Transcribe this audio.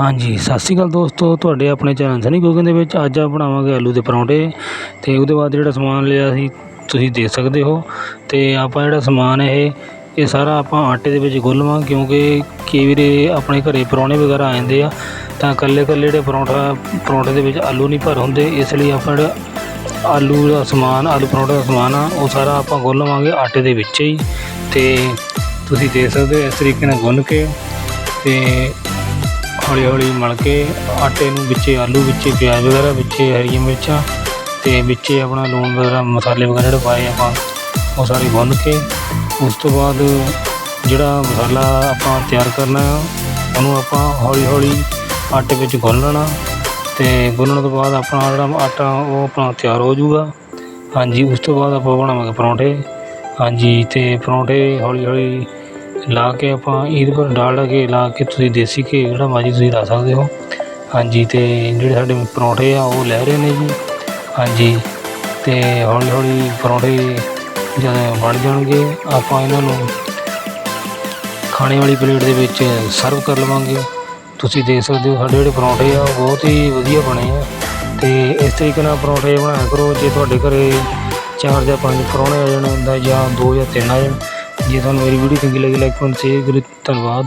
ਹਾਂਜੀ, ਸਤਿ ਸ਼੍ਰੀ ਅਕਾਲ ਦੋਸਤੋ, ਤੁਹਾਡੇ ਆਪਣੇ ਚੈਨਲ ਸਨੀ ਕੁਕਿੰਗ ਦੇ ਵਿੱਚ ਅੱਜ ਆਪਾਂ ਬਣਾਵਾਂਗੇ ਆਲੂ ਦੇ ਪਰੌਂਠੇ ਅਤੇ ਉਹਦੇ ਬਾਅਦ ਜਿਹੜਾ ਸਮਾਨ ਲਿਆ ਸੀ, ਤੁਸੀਂ ਦੇਖ ਸਕਦੇ ਹੋ ਅਤੇ ਆਪਾਂ ਜਿਹੜਾ ਸਮਾਨ ਇਹ ਇਹ ਸਾਰਾ ਆਪਾਂ ਆਟੇ ਦੇ ਵਿੱਚ ਗੁੰਨ੍ਹਵਾਂ ਕਿਉਂਕਿ ਕਈ ਵਾਰੀ ਆਪਣੇ ਘਰੇ ਪਰੌਣੇ ਵਗੈਰਾ ਆ ਜਾਂਦੇ ਆ ਤਾਂ ਇਕੱਲੇ ਇਕੱਲੇ ਜਿਹੜੇ ਪਰੌਂਠਾ, ਪਰੌਂਠੇ ਦੇ ਵਿੱਚ ਆਲੂ ਨਹੀਂ ਭਰ ਹੁੰਦੇ, ਇਸ ਲਈ ਆਪਾਂ ਜਿਹੜਾ ਆਲੂ ਦਾ ਸਮਾਨ, ਆਲੂ ਪਰੌਂਠੇ ਦਾ ਸਮਾਨ ਆ, ਉਹ ਸਾਰਾ ਆਪਾਂ ਗੁੰਨ ਲਵਾਂਗੇ ਆਟੇ ਦੇ ਵਿੱਚ ਹੀ ਅਤੇ ਤੁਸੀਂ ਦੇਖ ਸਕਦੇ ਹੋ ਇਸ ਤਰੀਕੇ ਨਾਲ ਗੁੰਨ ਕੇ ਅਤੇ ਹੌਲੀ ਹੌਲੀ ਮਲ ਕੇ ਆਟੇ ਨੂੰ ਵਿੱਚੇ, ਆਲੂ ਵਿੱਚੇ, ਪਿਆਜ਼ ਵਗੈਰਾ ਵਿੱਚੇ, ਹਰੀਆਂ ਮਿਰਚਾਂ ਅਤੇ ਵਿੱਚੇ ਆਪਣਾ ਲੂਣ ਵਗੈਰਾ, ਮਸਾਲੇ ਵਗੈਰਾ ਜਿਹੜੇ ਪਾਏ ਆਪਾਂ, ਉਹ ਸਾਰੇ ਗੁੰਨ ਕੇ ਉਸ ਤੋਂ ਬਾਅਦ ਜਿਹੜਾ ਮਸਾਲਾ ਆਪਾਂ ਤਿਆਰ ਕਰਨਾ ਆ, ਉਹਨੂੰ ਆਪਾਂ ਹੌਲੀ ਹੌਲੀ ਆਟੇ ਵਿੱਚ ਗੁੰਨ ਲੈਣਾ ਅਤੇ ਗੁੰਨਣ ਤੋਂ ਬਾਅਦ ਆਪਣਾ ਜਿਹੜਾ ਆਟਾ ਉਹ ਆਪਣਾ ਤਿਆਰ ਹੋ ਜਾਊਗਾ। ਹਾਂਜੀ, ਉਸ ਤੋਂ ਬਾਅਦ ਆਪਾਂ ਬਣਾਵਾਂਗੇ ਪਰੌਂਠੇ। ਹਾਂਜੀ ਅਤੇ ਪਰੌਂਠੇ ਹੌਲੀ ਹੌਲੀ ਲਾ ਕੇ ਆਪਾਂ ਇਹਦੇ ਪਰ ਡਾਲ ਕੇ ਲਾ ਕੇ ਤੁਸੀਂ ਦੇਸੀ ਘੀ ਜਿਹੜਾ ਮਰਜ਼ੀ ਤੁਸੀਂ ਲਾ ਸਕਦੇ ਹੋ। ਹਾਂਜੀ ਅਤੇ ਜਿਹੜੇ ਸਾਡੇ ਪਰੌਂਠੇ ਆ, ਉਹ ਲੈ ਰਹੇ ਨੇ ਜੀ। ਹਾਂਜੀ ਅਤੇ ਹੌਲੀ ਹੌਲੀ ਪਰੌਂਠੇ ਜਦੋਂ ਬਣ ਜਾਣਗੇ, ਆਪਾਂ ਇਹਨਾਂ ਨੂੰ ਖਾਣੇ ਵਾਲੀ ਪਲੇਟ ਦੇ ਵਿੱਚ ਸਰਵ ਕਰ ਲਵਾਂਗੇ। ਤੁਸੀਂ ਦੇਖ ਸਕਦੇ ਹੋ, ਸਾਡੇ ਜਿਹੜੇ ਪਰੌਂਠੇ ਆ, ਉਹ ਬਹੁਤ ਹੀ ਵਧੀਆ ਬਣੇ ਆ। ਅਤੇ ਇਸ ਤਰੀਕੇ ਨਾਲ ਪਰੌਂਠੇ ਬਣਾਇਆ ਕਰੋ, ਜੇ ਤੁਹਾਡੇ ਘਰੇ ਚਾਰ ਜਾਂ ਪੰਜ ਪਰੌਣੇ ਆ ਜਾਣ ਹੁੰਦਾ ਜਾਂ ਦੋ ਜਾਂ ਤਿੰਨ ਆ ਜਾਣ ਜੇ ਤੁਹਾਨੂੰ ਮੇਰੀ ਵੀਡੀਓ ਚੰਗੀ ਲੱਗੀ ਲਾਈਕ ਕਰੋ ਸ਼ੇਅਰ ਕਰੋ ਧੰਨਵਾਦ